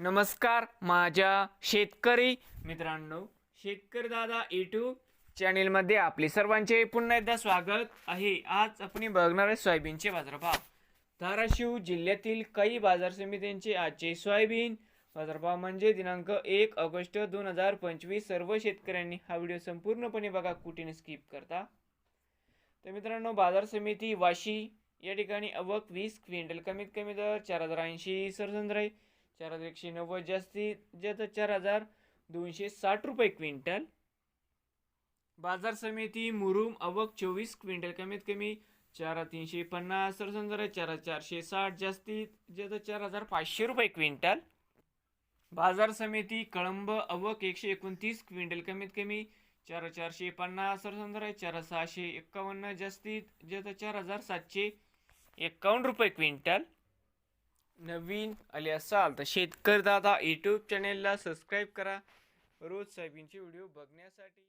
नमस्कार माझ्या शेतकरी मित्रांनो. शेतकरी दादा यूट्यूब चॅनेलमध्ये आपले सर्वांचे पुन्हा एकदा स्वागत आहे. आज आपण बघणार आहे सोयाबीनचे बाजारभाव. धाराशिव जिल्ह्यातील काही बाजार समित्यांचे आजचे सोयाबीन बाजारभाव म्हणजे दिनांक एक ऑगस्ट दोन हजार पंचवीस. सर्व शेतकऱ्यांनी हा व्हिडिओ संपूर्णपणे बघा कुठेने स्किप करता. तर मित्रांनो बाजार समिती वाशी या ठिकाणी अवक वीस क्विंटल कमीत कमी दर चार हजार ऐंशी सरसंद्राई चार हजार एकशे नव्वद जास्तीत जास्त चार हजार दोनशे साठ रुपये क्विंटल. बाजार समिती मुरुम अवक चोवीस क्विंटल. कमीत कमी चार तीनशे पन्नास सरसंद आहे चार चारशे साठ जास्तीत जास्त चार हजार पाचशे रुपये क्विंटल. बाजार समिती कळंब अवक एकशे एकोणतीस क्विंटल. कमीत कमी चार चारशे पन्नास सरसंदर आहे चार सहाशे एक्कावन्न जास्तीत जास्त चार हजार सातशे एक्कावन्न रुपये क्विंटल. नवीन आले असाल तर शेतकरदादा यूट्यूब चॅनेलला सबस्क्राईब करा. रोज साहेबींचे व्हिडिओ बघण्यासाठी.